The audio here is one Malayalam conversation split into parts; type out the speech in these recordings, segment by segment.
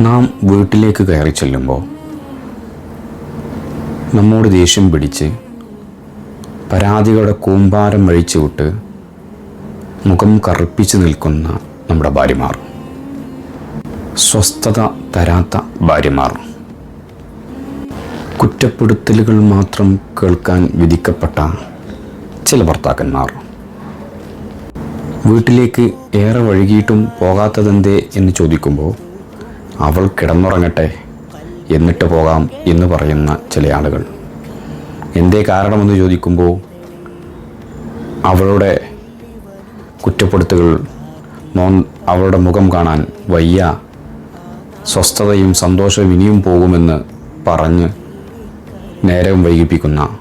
നാം വീട്ടിലേക്ക് കയറി ചെല്ലുമ്പോൾ നമ്മോട് ദേഷ്യം പിടിച്ച് പരാതികളുടെ കൂമ്പാരം വഴിച്ചു വിട്ട് മുഖം കറുപ്പിച്ച് നിൽക്കുന്ന നമ്മുടെ ഭാര്യമാർ. സ്വസ്ഥത തരാത്ത ഭാര്യമാർ. കുറ്റപ്പെടുത്തലുകൾ മാത്രം കേൾക്കാൻ വിധിക്കപ്പെട്ട ചില ഭർത്താക്കന്മാർ. വീട്ടിലേക്ക് ഏറെ വഴുകിയിട്ടും പോകാത്തതെന്തേ എന്ന് ചോദിക്കുമ്പോൾ അവൾ കിടന്നുറങ്ങട്ടെ എന്നിട്ട് പോകാം എന്ന് പറയുന്ന ചില ആളുകൾ. എന്തേ കാരണമെന്ന് ചോദിക്കുമ്പോൾ അവളുടെ കുറ്റപ്പെടുത്തുകൾ നോൺ അവളുടെ മുഖം കാണാൻ വയ്യ സ്വസ്ഥതയും സന്തോഷവും ഇനിയും പോകുമെന്ന് പറഞ്ഞ് നേരവും വൈകിപ്പിക്കുന്ന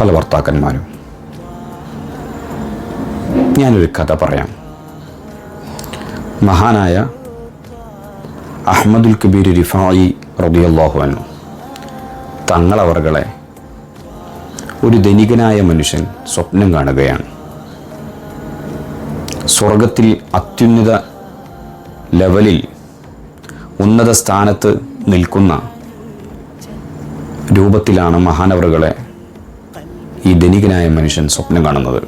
പല ഭർത്താക്കന്മാരും. ഞാനൊരു കഥ പറയാം. മഹാനായ അഹമ്മദുൽ കബീർ റിഫായി റബിയല്ലാഹു അനു തങ്ങളവർകളെ ഒരു ധനികനായ മനുഷ്യൻ സ്വപ്നം കാണുകയാണ്. സ്വർഗത്തിൽ അത്യുന്നത ലെവലിൽ ഉന്നത സ്ഥാനത്ത് നിൽക്കുന്ന രൂപത്തിലാണ് മഹാനവറുകളെ ഈ ധനികനായ മനുഷ്യൻ സ്വപ്നം കാണുന്നത്.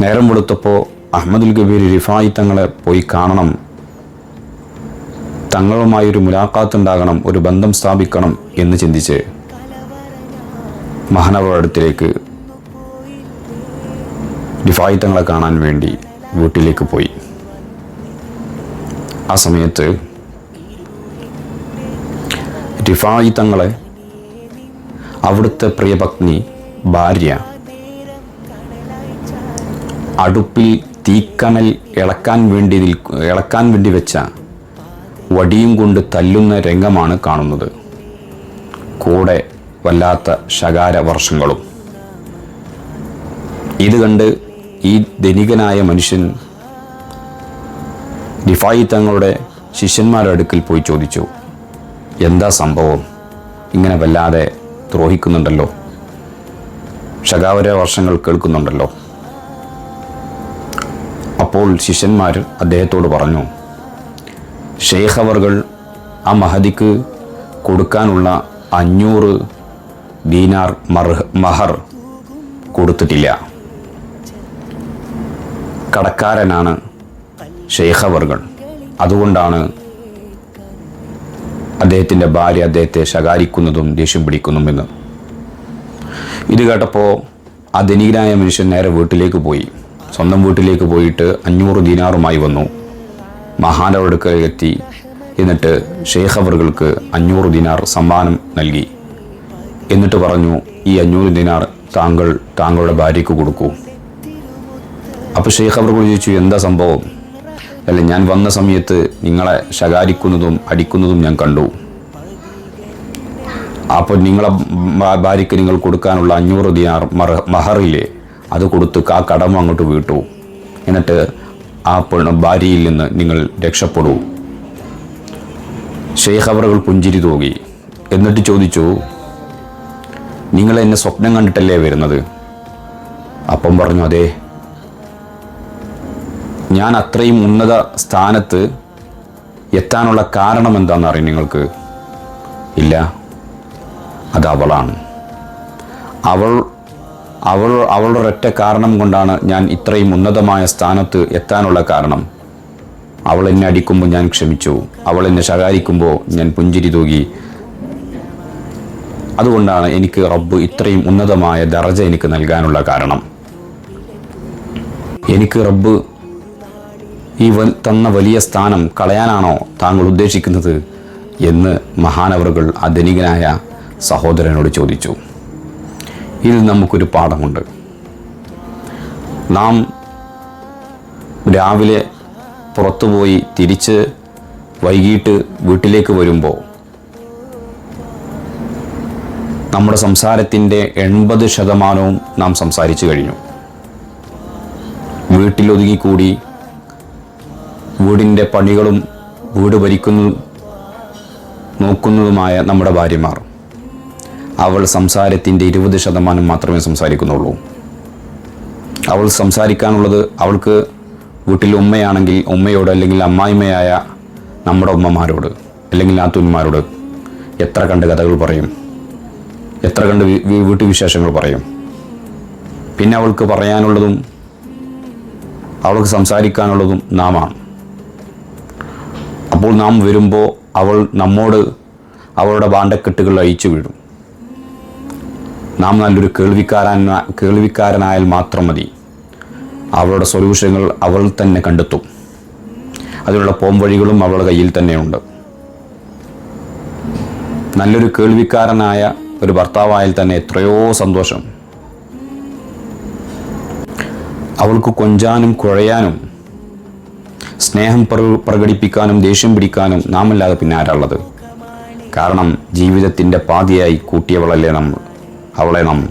നേരം വെളുത്തപ്പോൾ അഹമ്മദുൽ കബീർ റിഫായി തങ്ങളെ പോയി കാണണം തങ്ങളുമായി ഒരു മുലാഖാത്ത് ഉണ്ടാകണം ഒരു ബന്ധം സ്ഥാപിക്കണം എന്ന് ചിന്തിച്ച് മഹാനവരുടെ ഡിഫായി തങ്ങളെ കാണാൻ വേണ്ടി വീട്ടിലേക്ക് പോയി. ആ സമയത്ത് ഡിഫായി തങ്ങളെ അവിടുത്തെ പ്രിയപത്നി ഭാര്യ അടുപ്പിൽ തീക്കണൽ ഇളക്കാൻ വേണ്ടി ഇളക്കാൻ വേണ്ടി വെച്ച വടിയും കൊണ്ട് തല്ലുന്ന രംഗമാണ് കാണുന്നത്. കൂടെ വല്ലാത്ത ശകാര വർഷങ്ങളും ഇത് കണ്ട് ഈ ധനികനായ മനുഷ്യൻ ഡിഫായി തങ്ങളുടെ ശിഷ്യന്മാരുടെ അടുക്കൽ പോയി ചോദിച്ചു എന്താ സംഭവം? ഇങ്ങനെ വല്ലാതെ ദ്രോഹിക്കുന്നുണ്ടല്ലോ. ശകാവര വർഷങ്ങൾ കേൾക്കുന്നുണ്ടല്ലോ. അപ്പോൾ ശിഷ്യന്മാർ അദ്ദേഹത്തോട് പറഞ്ഞു ഷെയ്ഖ് അവർകൾ ആ മഹദിക്ക് കൊടുക്കാനുള്ള അഞ്ഞൂറ് ദീനാർ മഹർ കൊടുത്തിട്ടില്ല. കടക്കാരനാണ് ഷെയ്ഖ് അവർകൾ. അതുകൊണ്ടാണ് അദ്ദേഹത്തിന്റെ ഭാര്യ അദ്ദേഹത്തെ ശകാരിക്കുന്നതും ദേഷ്യം പിടിക്കുന്നുമെന്ന്. ഇത് കേട്ടപ്പോൾ ആ ധനികനായ മനുഷ്യൻ നേരെ വീട്ടിലേക്ക് പോയി. സ്വന്തം വീട്ടിലേക്ക് പോയിട്ട് അഞ്ഞൂറ് ദീനാറുമായി വന്നു. മഹാനവടുക്ക് എത്തി എന്നിട്ട് ഷെയ്ഖ് അവറുകൾക്ക് അഞ്ഞൂറ് ദിനാർ സമ്മാനം നൽകി. എന്നിട്ട് പറഞ്ഞു ഈ അഞ്ഞൂറ് ദിനാർ താങ്കൾ താങ്കളുടെ ഭാര്യയ്ക്ക് കൊടുക്കൂ. അപ്പോൾ ഷെയ്ഖ് അവർ ചോദിച്ചു എന്താ സംഭവം? അല്ല ഞാൻ വന്ന സമയത്ത് നിങ്ങളെ ശകാരിക്കുന്നതും അടിക്കുന്നതും ഞാൻ കണ്ടു. അപ്പോൾ നിങ്ങളെ ഭാര്യയ്ക്ക് നിങ്ങൾ കൊടുക്കാനുള്ള അഞ്ഞൂറ് ദിനാർ മഹറില്ലേ അത് കൊടുത്ത് ആ കടമ അങ്ങോട്ട് വീട്ടു. എന്നിട്ട് ആ ബാരിയിൽ നിന്ന് നിങ്ങൾ രക്ഷപ്പെടൂ. ഷെയ്ഖ് അവറുകൾ പുഞ്ചിരി തൂകി. എന്നിട്ട് ചോദിച്ചു നിങ്ങൾ എന്നെ സ്വപ്നം കണ്ടിട്ടല്ലേ വരുന്നത്? അപ്പം പറഞ്ഞു അതെ. ഞാൻ അത്രയും ഉന്നത സ്ഥാനത്ത് എത്താനുള്ള കാരണം എന്താണെന്ന് അറിയും നിങ്ങൾക്ക്? ഇല്ല. അത് അവളാണ്. അവൾ അവൾ അവളുടെ ഒരൊറ്റ കാരണം കൊണ്ടാണ് ഞാൻ ഇത്രയും ഉന്നതമായ സ്ഥാനത്ത് എത്താനുള്ള കാരണം. അവൾ എന്നെ അടിക്കുമ്പോൾ ഞാൻ ക്ഷമിച്ചു. അവൾ എന്നെ ശകാരിക്കുമ്പോൾ ഞാൻ പുഞ്ചിരി തൂകി. അതുകൊണ്ടാണ് എനിക്ക് റബ്ബ് ഇത്രയും ഉന്നതമായ ദർജ എനിക്ക് നൽകാനുള്ള കാരണം. എനിക്ക് റബ്ബ് ഈ തന്ന വലിയ സ്ഥാനം കളയാനാണോ താങ്കൾ ഉദ്ദേശിക്കുന്നത് എന്ന് മഹാനവറുകൾ ആ ധനികനായ സഹോദരനോട് ചോദിച്ചു. ഇതിൽ നമുക്കൊരു പാഠമുണ്ട്. നാം രാവിലെ പുറത്തുപോയി തിരിച്ച് വൈകിട്ട് വീട്ടിലേക്ക് വരുമ്പോൾ നമ്മുടെ സംസാരത്തിന്റെ എൺപത് ശതമാനവും നാം സംസാരിച്ചു കഴിഞ്ഞു. വീട്ടിലൊതുങ്ങിക്കൂടി വീടിന്റെ പണികളും വീട് ഭരിക്കുന്നതും നോക്കുന്നതുമായ നമ്മുടെ ഭാര്യമാർ. അവൾ സംസാരത്തിന്റെ ഇരുപത് ശതമാനം മാത്രമേ സംസാരിക്കുന്നുള്ളൂ. അവൾ സംസാരിക്കാനുള്ളത് അവൾക്ക് വീട്ടിൽ ഉമ്മയാണെങ്കിൽ ഉമ്മയോട് അല്ലെങ്കിൽ അമ്മായിമ്മയായ നമ്മുടെ ഉമ്മമാരോട് അല്ലെങ്കിൽ നാത്തൂന്മാരോട് എത്ര കണ്ട് കഥകൾ പറയും. എത്ര കണ്ട് വീട്ടു വിശേഷങ്ങൾ പറയും. പിന്നെ അവൾക്ക് പറയാനുള്ളതും അവൾക്ക് സംസാരിക്കാനുള്ളതും നാമാണ്. അപ്പോൾ നാം വരുമ്പോൾ അവൾ നമ്മോട് അവളുടെ ബാണ്ടക്കെട്ടുകൾ അയച്ചു വീഴും. നാം നല്ലൊരു കേൾവിക്കാരൻ കേൾവിക്കാരനായാൽ മാത്രം മതി. അവളുടെ സൊല്യൂഷനുകൾ അവൾ തന്നെ കണ്ടെത്തും. അതിനുള്ള പോംവഴികളും അവളുടെ കയ്യിൽ തന്നെയുണ്ട്. നല്ലൊരു കേൾവിക്കാരനായ ഒരു ഭർത്താവായാൽ തന്നെ എത്രയോ സന്തോഷം. അവൾക്ക് കൊഞ്ചാനും കുഴയാനും സ്നേഹം പ്ര- പ്രകടിപ്പിക്കാനും ദേഷ്യം പിടിക്കാനും നാമല്ലാതെ പിന്നെ ആരാളുള്ളത് കാരണം ജീവിതത്തിന്റെ പാതിയായി കൂട്ടിയവളല്ലേ നമ്മൾ. അവളെ നാം.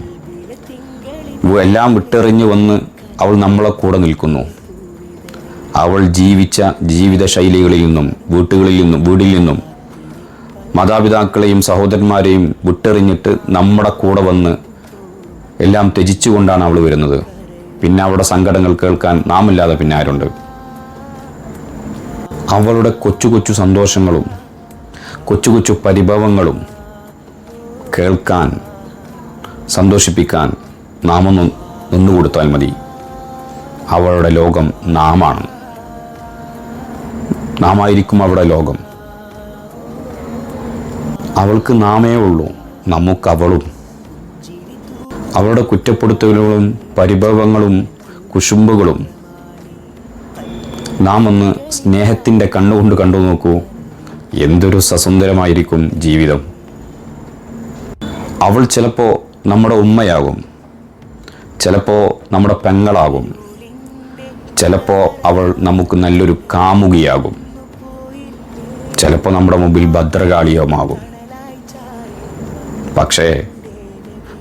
എല്ലാം വിട്ടെറിഞ്ഞ് വന്ന് അവൾ നമ്മളെ കൂടെ നിൽക്കുന്നു. അവൾ ജീവിച്ച ജീവിത ശൈലികളിൽ നിന്നും വീട്ടുകളിൽ നിന്നും വീടിൽ നിന്നും മാതാപിതാക്കളെയും സഹോദരന്മാരെയും വിട്ടെറിഞ്ഞിട്ട് നമ്മുടെ കൂടെ വന്ന് എല്ലാം ത്യജിച്ചുകൊണ്ടാണ് അവൾ വരുന്നത്. പിന്നെ അവളുടെ സങ്കടങ്ങൾ കേൾക്കാൻ നാമില്ലാതെ പിന്നെ ആരുണ്ട്? അവളുടെ കൊച്ചു കൊച്ചു സന്തോഷങ്ങളും കൊച്ചു കൊച്ചു പരിഭവങ്ങളും കേൾക്കാൻ സന്തോഷിപ്പിക്കാൻ നാം നിന്നുകൊടുത്താൽ മതി. അവളുടെ ലോകം നാമാണ്. നാമായിരിക്കും അവളുടെ ലോകം. അവൾക്ക് നാമേ ഉള്ളൂ നമുക്ക് അവളും. അവളുടെ കുറ്റപ്പെടുത്തലുകളും പരിഭവങ്ങളും കുശുമ്പുകളും. നാം ഒന്ന് സ്നേഹത്തിന്റെ കണ്ണുകൊണ്ട് കണ്ടു നോക്കൂ എന്തൊരു സസുന്ദരമായിരിക്കും ജീവിതം. അവൾ ചിലപ്പോൾ നമ്മുടെ ഉമ്മയാകും. ചിലപ്പോൾ നമ്മുടെ പെങ്ങളാകും. ചിലപ്പോൾ അവൾ നമുക്ക് നല്ലൊരു കാമുകിയാകും. ചിലപ്പോൾ നമ്മുടെ മുമ്പിൽ ഭദ്രകാളിയുമാകും. പക്ഷേ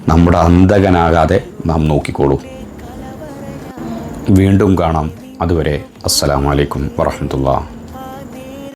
നമ്മുടെ അന്ധകനാകാതെ നാം നോക്കിക്കോളൂ. വീണ്ടും കാണാം. അതുവരെ അസ്സലാമലൈക്കും വറഹമത്തുള്ള